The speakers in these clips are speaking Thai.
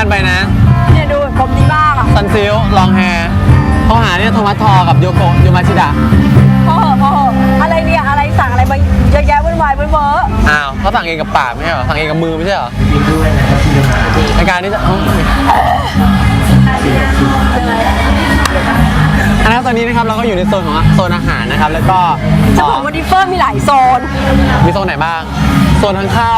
านไปนะ เนี่ยดูผมดีมากอะซันซิลลองแฮร์เขาหาเนี่ยโทมัสทอกับโยโกะโยมาชิดะพอเหอะพอเหอะอะไรเนี่ยอะไรสั่งอะไรมาเยอะแยะวุ่นวายวุ่นเวอร์อ้าวเขาสั่งเองกับปากไม่ใช่เหรอสั่งเองกับมือไม่ใช่เหรอในการที่จะเอ้าอันนั้นตอนนี้นะครับเราก็อยู่ในโซนของโซนอาหารนะครับ แล้วก็จะบอกว่าดิฟเฟอร์มีหลายโซน มีโซนไหนบ้าง โซนทางเข้า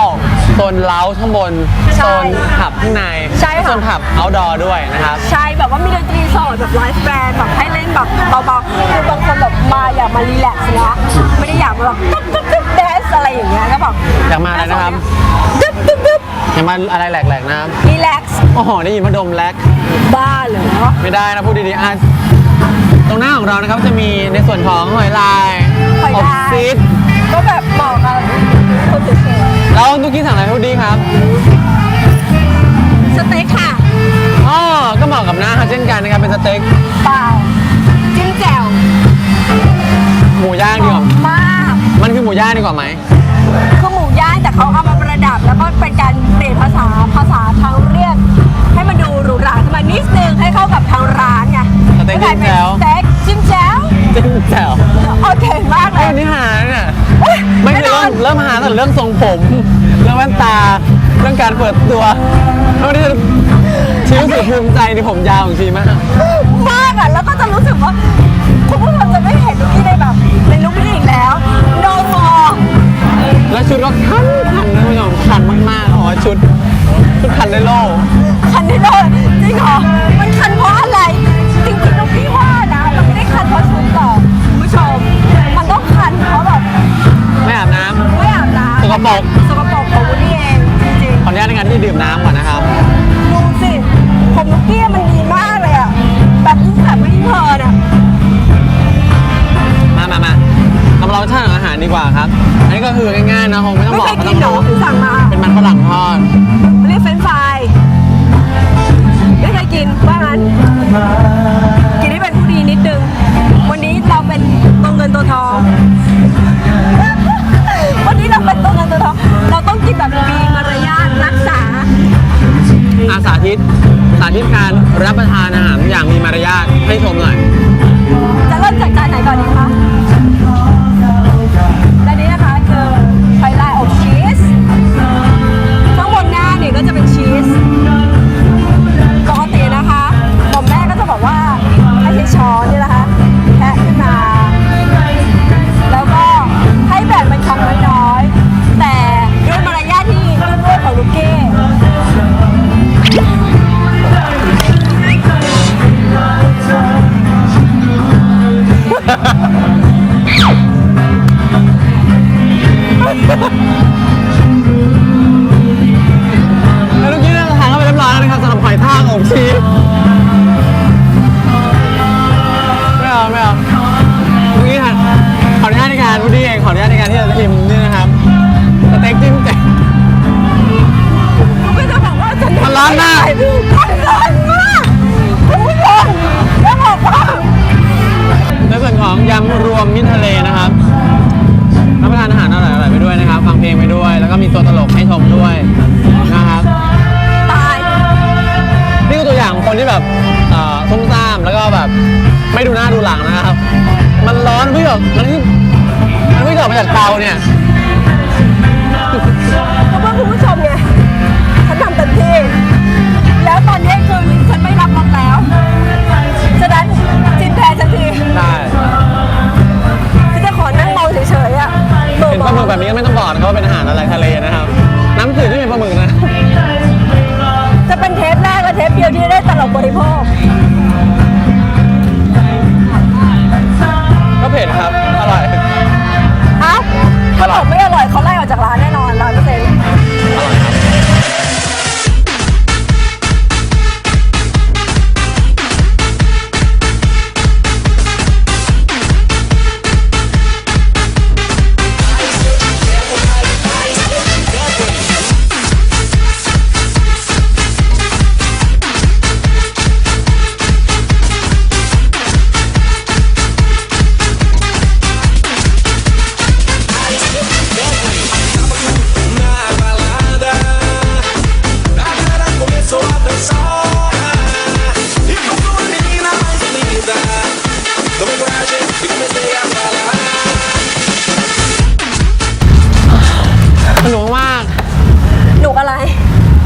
โซนเล้าข้างบนใช่โซนผับข้างในใช่ค่ะ โซนผับ outdoor ด้วยนะครับ ใช่แบบว่ามีดนตรีสดแบบไลฟ์แบนด์แบบให้เล่นแบบเบาๆคือบางคนแบบมาอยากมารีแลกซ์นะไม่ได้อยากมาแบบตึ๊บตึ๊บตึ๊บแดนซ์อะไรอย่างเงี้ยก็แบบอยากมาอะไรนะครับ ตึ๊บตึ๊บตึ๊บอย่ามาอะไรแหลกๆนะครับ รีแลกซ์โอ้โหได้ยินว่าดมแลกบ้าเหรอ ไม่ได้นะพูดดีๆอะตรงหน้าของเรานะครับจะมีในส่วนของหอยลายหอยอบลายซีดก็แบบเหมาะกับคนเฉย แล้วทุกกี้สั่งอะไรพูดดีครับๆสเต็กค่ะอ๋อก็เหมาะกับหน้าเช่นกันนะครับเป็นสเต็กเปล่าจิ้มแจ่วหมูย่างดีกว่ามากมันคือหมูย่างดีกว่าไหมคือหมูย่างแต่เขาเอามาประดับ แล้วก็เป็นการเปลี่ยนภาษาภาษาทางเรียก ให้มันดูหรูหราขึ้นมานิดนึงให้เข้ากับทางร้านไงสเต็กจิ้มแจ่วสเต็กจิ้มแจ่วจิ้มแจ่วโอเคมากเลไอ้ยวันนี้หาเนี่ยเอ้ย ไม่แน่ใช่นอเริ่นมเริ่มหาแต่เรื่องทรงผมเรื่องแว่นตาเรื่องการเปิดตัวแล้ววันนี้ชีรู้สึกภูมิใจในผมยาวของชีมาก มากอะแล้วก็จะรู้สึกว่าคุณผู้ชมจะไม่เห็นลูกกี้ในแบบในลุคนี้อีกแล้วโนมอแล้วชุดก็คันคันนะคุณผู้ชมคันมากๆ รามาลองรสชาติของอาหารดีกว่าครับ อันนี้ก็คือง่ายๆนะคงไม่ต้องไม่บอกเคยไม่กิต้อนงเหรอรู้ถึงสั่งมาเป็นมันฝรั่งทอดเรียกเฟรนช์ฟรายไม่เคยกินว่างั้นกินให้เป็นผู้ดีนิดนึง วันนี้เราเป็นตัวเงินตัวทอง วันนี้เราเป็นตัวเงินตัวทอง เราต้องกินแบบมีมารยาทรักษา อาสาธิต สาธิตการรับประทานอาหารอย่างมีมารยาทให้ชมหน่อย จะเริ่มจากจานไหนก่อนดีคะและ มาจากเตาเนี่ย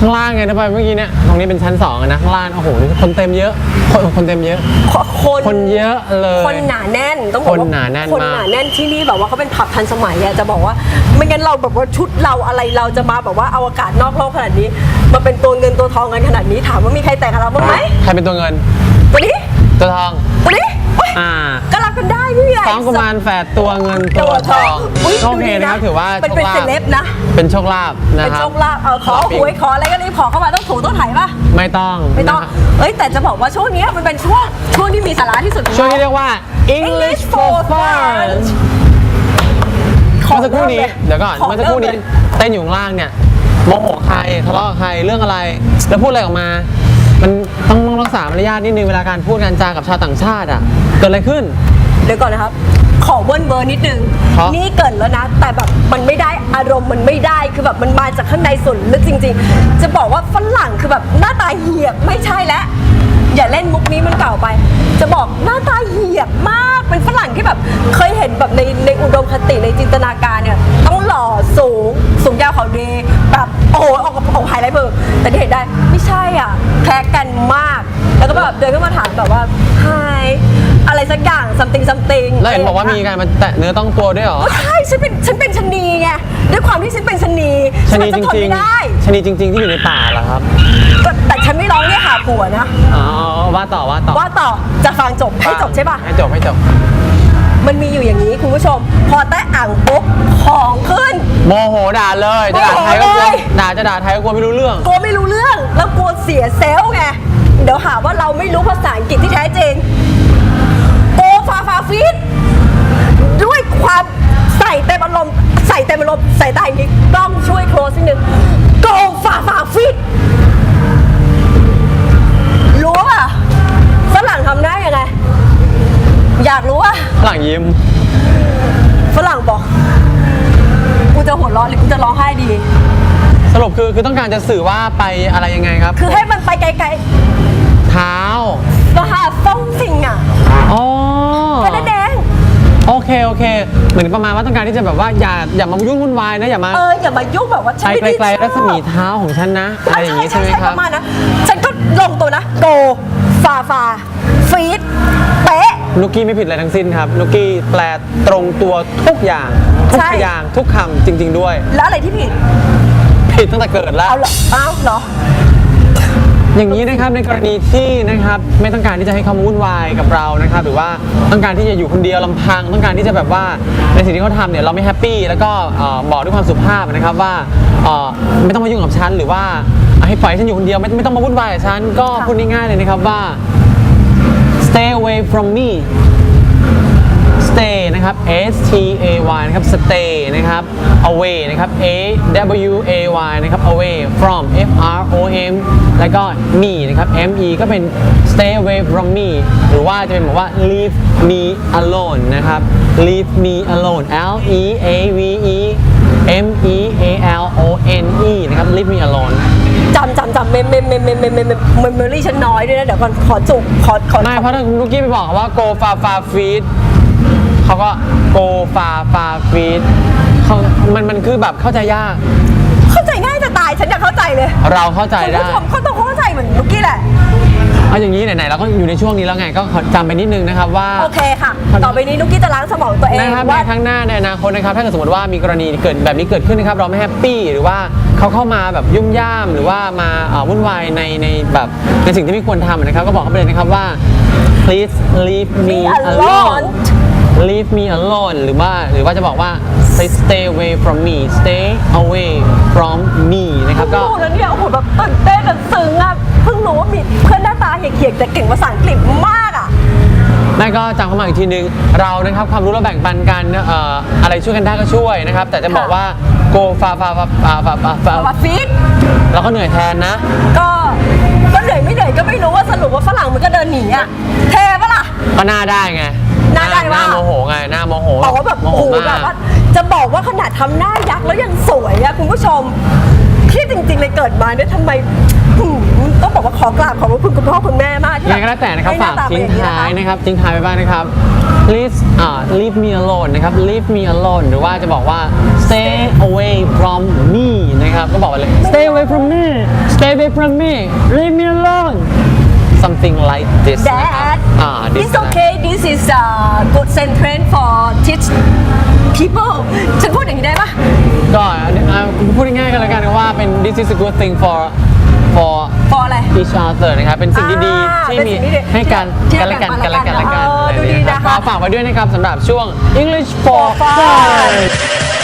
างล่างไงนะไปเมื่อกี้เนี่ยตรงนี้เป็นชั้นสองอะนะข้างล่างโอ้โหนี่คนเต็มเยอะ คนคนเต็มเยอะ คนคนเยอะเลย คนหนาแน่นต้องบอกคนว่าหนาแน่นคนมาก หนาแน่นที่นี่แบบว่าเขาเป็นผับทันสมัยอะจะบอกว่า ไม่งั้นเราแบบว่าชุดเราอะไรเราจะมาแบบว่าอวกาศนอกโลกขนาดนี้มาเป็นตัวเงินตัวทองกันขนาดนี้ถามว่ามีใครแต่งกับเราบ้างไหมใครเป็นตัวเงิน ตัวนี้ตัวทอง ตัวนี้เฮ้ย อ่า ก็รัก กันได้พี่ใหญ่สองกุมารแฝดตัวเงินตัวทองอุ๊ยโอเคนะครับดูดีถือว่าเป็นเป็นโชเซคเลลาบภนะ เป็นโชคลาภนะเป็นครับ โชคลาภเออขอหวยขออะไรก็รีบขอเข้ามาต้องถูต้องไถ่ปะไม่ต้องไม่ต้อง นะครับเอ้ย แต่จะบอกว่าช่วงเนี้ยมันเป็นช่วงช่วงที่มีสาระที่สุดของช่วงเราที่เรียกว่า English for Fun ขอเมื่อสักครู่นี้ริ่ลเดี๋ยวก่อน ขเมื่อสักครู่นี้เมเลยเต้นอยู่ข้างล่างเนี่ยโมโหใครทะเลาะกับใครเรื่องอะไร แล้วพูดอะไรออกมา มันต้องต้องรักษามารยาทนิดนึงเวลาการพูดการจากับชาวต่างชาติอะ เกิดอะไรขึ้น เดี๋ยวก่อนนะครับ ขอเบิ้ลเบอร์นิดนึงเพราะนี่เกิดแล้วนะ แต่แบบมันไม่ได้อารมณ์มันไม่ได้คือแบบมันมาจากข้างในส่วนลึกจริง ๆ จะบอกว่าฝรั่งคือแบบหน้าตาเหี่ยบไม่ใช่แล้วอย่าเล่นมุกนี้มันเก่าไป จะบอกหน้าตาเหี่ย แล้วเห็นบอกว่ามีการมาแตะเนื้อต้องตัวด้วยเหรอก็ใช่ฉันเป็นฉันเป็นชะนีไงด้วยความที่ฉันเป็นชะนีชะนีฉัจจะทนริงไม่ได้ๆชะนีจริง ๆ ที่อยู่ในป่าเหรอครับก็แต่ฉันไม่ร้องเรียกหาผัวนะ อ๋อ ว่าต่อว่าต่อว่าต่อจะฟังจบให้จบใช่ป่ะ ให้จบให้จบ มันมีอยู่อย่างนี้คุณผู้ชม พอแตะอ่างปุ๊บของขึ้น โมโหด่าเลยจะด่าไทยก็กโมลัวโหเลย ด่าจะด่าไทยก็กลัวไม่รู้เรื่อง กลัวไม่รู้เรื่องแล้วกลัวเสียเซลล์ไง เดี๋ยวหาว่าเราไม่รู้ภาษาอังกฤษที่แท้จริงโกฟาฟาฟิต คือคือต้องการจะสื่อว่าไปอะไรยังไงครับ คือให้มันไปไกลเท้าๆมาหาฟ้องสิ่งอะอ๋อแค่นั้นเองโอเคโอเค เหมือนประมาณว่าต้องการที่จะแบบว่าอย่าอย่ามายุ่งวุ่นวายนะอย่ามาเอออย่ามายุ่งแบบว่าฉันไปไม่ได้ไกลๆรัศมีเท้าของฉันนะอะไรอย่างงี้ใช่ไหมครับประมาณนะฉันก็ลงตัวนะโกฟาฟาฟีดเป๊ะ นุกกี้ไม่ผิดอะไรทั้งสิ้นครับ นุกกี้แปลตรงตัวทุกอย่าง ทุกใช่อย่างทุกคำจริง ๆ ด้วย แล้วอะไรที่ผิดผิด ตั้งแต่เกิดแล้ว เอาเหรอเอ้าเหรอ อย่างนี้นะครับในกรณีที่นะครับไม่ต้องการที่จะให้เขามาวุ่นวายกับเรานะครับหรือว่าต้องการที่จะอยู่คนเดียวลำพัง ต้องการที่จะแบบว่าในสิ่งที่เขาทำเนี่ยเราไม่แฮปปี้แล้วก็เอ่อบอกด้วยความสุภาพนะครับว่าเอ่อไม่ต้องมายุ่งกับฉันหรือว่าให้ปล่อยให้ฉันอยู่คนเดียวไม่ไม่ต้องมาวุ่นวายกับฉันก็ค่ะพูดง่ายๆเลยนะครับว่า stay away from me stay นะครับ S T A Y นะครับ stay นะครับ away นะครับ A W A Y นะครับ away from F R O M แล้วก็ me นะครับ M E ก็เป็น stay away from me หรือว่าจะเป็นบอกว่า leave me alone นะครับ leave me alone L E A V E M E A L O N E นะครับ leave me alone จำจำจำเมมเมมเมมเมมเมมเมมเมมเมอรี่ฉันน้อยด้วยนะ เดี๋ยวก่อนขอจุกขอขอไม่เพราะถ้าคุณลูกกี้ไปบอกว่า go far far feed เขาก็ go far far feed เขามันมันคือแบบเข้าใจยาก เข้าใจง่ายจะตายฉันอยากเข้าใจเลยเราเข้าใจคุณได้ผู้ชมเขาต้องเข้าใจเหมือนลูกกี้แหละ เอาอย่างนี้ไหนๆเราก็อยู่ในช่วงนี้แล้วไงก็ขอจำไปนิดนึงนะครับว่า โอเคค่ะ ต่อไปนี้ลูกกี้จะล้างสมองตัวเองนะครับในว่า ข้างหน้าในอนาคตนะครับถ้าเกิดสมมติว่ามีกรณีเกิดแบบนี้เกิดขึ้นนะครับ เราไม่แฮปปี้หรือว่าเขาเข้ามาแบบยุ่มย่ามหรือว่ามาเอ่อวุ่นวายในในแบบในสิ่งที่ไม่ควรทำนะครับ ก็บอกเขาไปเลยนะครับว่า please leave me alone leave me alone หรือว่าหรือว่าจะบอกว่า please stay away from me stay away from me นะครับก็โอ้แล้วเนี่ยโอ้โหแบบตื่นเต้นแบบซึ้งอะเพิ่งรู้ว่ามีเพื่อนหน้าตาเหี่ยๆแต่เก่งภาษาอังกฤษมากอะ แม่ก็จำเข้ามาอีกทีนึง เรานะครับความรู้เราแบ่งปันกันเอ่ออะไรช่วยกันได้ก็ช่วยนะครับ แต่จะบอกว่า go far far far far far far far ว่าฟีดเราก็เหนื่อยแทนนะ ก็ก็เหนื่อยไม่เหนื่อยก็ไม่รู้ว่าสรุปว่าฝรั่งมันก็เดินหนีอะเท่ปะล่ะ ก็หน้าได้ไง หน้าได้หน้าว่าโมโหไงหน้าโมโหบอกว่าแบบโมโอ้โหโหมาแบบก ว่าจะบอกว่าขนาดทำหน้ายักษ์แล้วยังสวยอะคุณผู้ชม ที่จริงๆเลยเกิดมาเนี่ยทำไมหืมต้องบอกว่าขอกราบขอบพระคุณคุณพ่อคุณแม่มากที่ยังไงก็แล้วแต่นะครับให้หฝากตทิ้งเป็นอท้ายนี้นะครับทิ้งท้ายไปบ้างนะครับ please อ่า leave me alone นะครับ leave me alone หรือว่าจะบอกว่า stay away from me นะครับ ก็บอกไปเลย stay away from me stay away from me leave me alone something like this นะครั Dad บอ่า this it's okay this is a good sentence for teach people ฉันพูดอย่างนี้ได้ปะ ก็อ่าพูดง่ายๆกันแล้วกันว่าเป็น this is a good thing for for for อะไร each other นะครับเป็นสิ่งดีอ่าๆที่เป็นมีสิ่งที่ดีให้กันที่กันและกันให้กันและกันกันและกันเอออะไรดูดีนะครับนะคะก็ฝากไว้ด้วยนะครับสำหรับช่วง English for For Fun Fun